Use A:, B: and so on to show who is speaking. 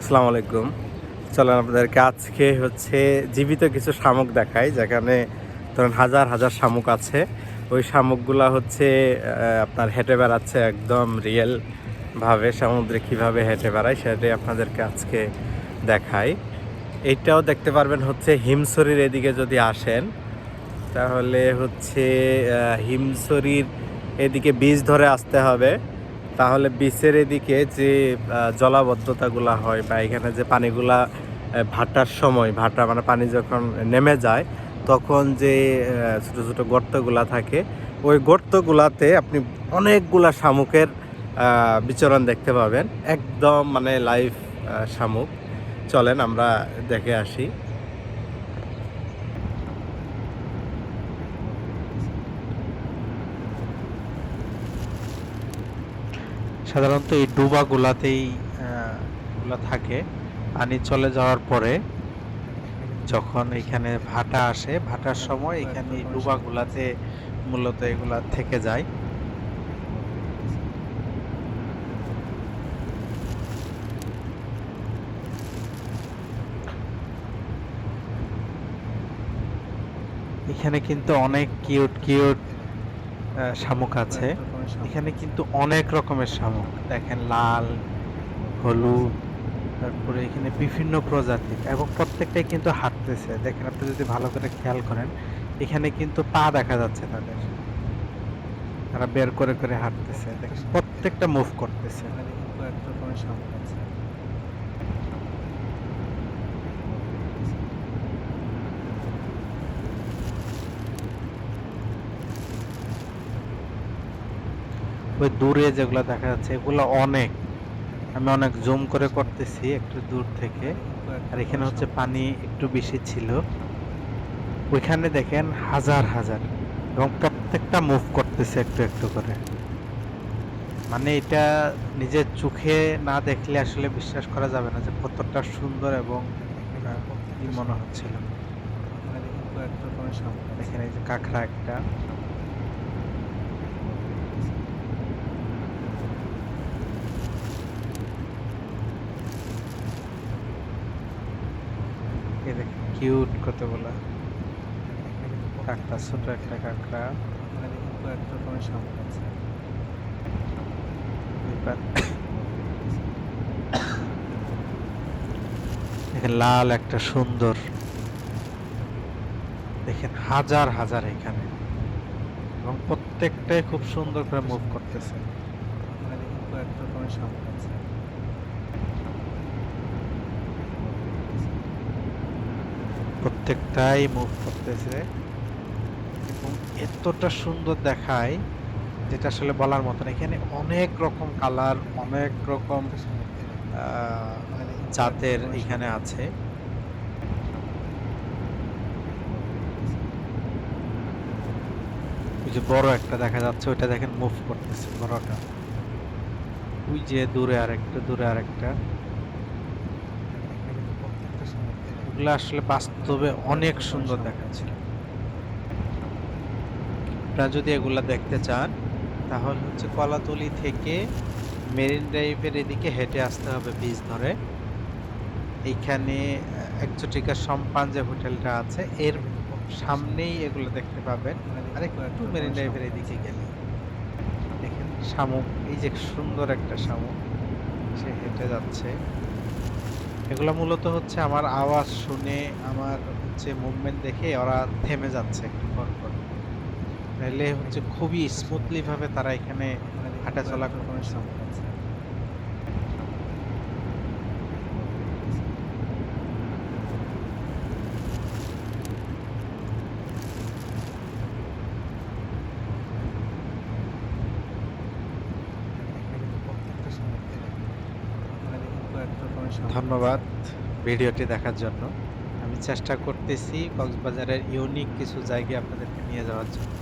A: আসসালামু আলাইকুম। চলেন আপনাদেরকে আজকে হচ্ছে জীবিত কিছু শামুক দেখাই, যেখানে ধরেন হাজার হাজার শামুক আছে। ওই শামুকগুলা হচ্ছে আপনার হেঁটে বেড়াচ্ছে একদম রিয়েল ভাবে, সমুদ্রে কীভাবে হেঁটে বেড়ায় সেটাই আপনাদেরকে আজকে দেখাই। এইটাও দেখতে পারবেন হচ্ছে হিমছড়ির এদিকে যদি আসেন, তাহলে হচ্ছে হিমছড়ির এদিকে বীজ ধরে আসতে হবে। তাহলে বিচের এদিকে যে জলাবদ্ধতাগুলা হয় বা এখানে যে পানিগুলা ভাটার সময়, ভাটা মানে পানি যখন নেমে যায়, তখন যে ছোট ছোট গর্তগুলা থাকে, ওই গর্তগুলাতে আপনি অনেকগুলা শামুকের বিচরণ দেখতে পাবেন। একদম মানে লাইভ শামুক। চলেন আমরা দেখে আসি। সাধারণত এই ডুবাগুলাতেই এগুলা থাকে। পানি চলে যাওয়ার পরে যখন এখানে ভাটা আসে, ভাটার সময় এখানে ডুবাগুলাতে মূলত এগুলা থেকে যায়। এখানে কিন্তু অনেক কিউট কিউট শামুক আছে। এখানে কিন্তু অনেক রকমের শামুক দেখেন লাল হলুদ তারপরে এখানে বিভিন্ন প্রজাতির এবং প্রত্যেকটাই কিন্তু হাঁটতেছে। দেখেন আপনি যদি ভালো করে খেয়াল করেন এখানে কিন্তু পা দেখা যাচ্ছে তাদের। তারা বের করে করে হাঁটতেছে। দেখেন প্রত্যেকটা মুভ করতেছে। ওই দূরে যেগুলো দেখা যাচ্ছে এগুলো অনেক। আমি অনেক জুম করে করতেছি একটু দূর থেকে। আর এখানে হচ্ছে পানি একটু বেশি ছিল। ওইখানে দেখেন হাজার হাজার। এবং প্রত্যেকটা মুভ করতেছে একটু একটু করে। মানে এটা নিজের চোখে না দেখলে আসলে বিশ্বাস করা যাবে না যে কতটা সুন্দর এবং কি মনে হচ্ছিল। দেখেন এই যে কাঁকড়া একটা এই দেখেন কিউট কতগুলা কাঁকড়া ছোট একটা কাঁকড়া। দেখেন লাল একটা সুন্দর। দেখেন হাজার হাজার এখানে। এবং প্রত্যেকটাই খুব সুন্দর করে মুভ করতেছে। প্রত্যেকটাই মুভ করতেছে। এবং এতটা সুন্দর দেখায় যেটা আসলে বলার মতো না। এখানে অনেক রকম কালার অনেক রকম আহ, জাতের এখানে আছে। ওই যে বড় একটা দেখা যাচ্ছে ওইটা দেখেন মুভ করতেছে বড়টা। ওই যে দূরে আর একটা দূরে আরেকটা। এগুলো আসলে বাস্তবে অনেক সুন্দর দেখাচ্ছে। আপনারা যদি এগুলা দেখতে চান, তাহলে হচ্ছে কলাতলি থেকে মেরিন ড্রাইভের এদিকে হেঁটে আসতে হবে বীজ ধরে। এইখানে একচটিকা সম্পান যে হোটেলটা আছে। এর সামনেই এগুলো দেখতে পাবেন। আর একটু মেরিন ড্রাইভের এদিকে গেলে। দেখেন, শামুক, এই যে সুন্দর একটা শামুক। সে হেঁটে যাচ্ছে। এগুলো মূলত হচ্ছে আমার আওয়াজ শুনে আমার হচ্ছে মুভমেন্ট দেখে ওরা থেমে যাচ্ছে একটু পর পর নাহলে হচ্ছে খুবই স্মুথলি ভাবে তারা এখানে হাঁটাচলা করছে ধন্যবাদ ভিডিওটি দেখার জন্য। আমি চেষ্টা করতেছি কক্সবাজারের ইউনিক কিছু জায়গায় আপনাদেরকে নিয়ে যাওয়ার জন্য।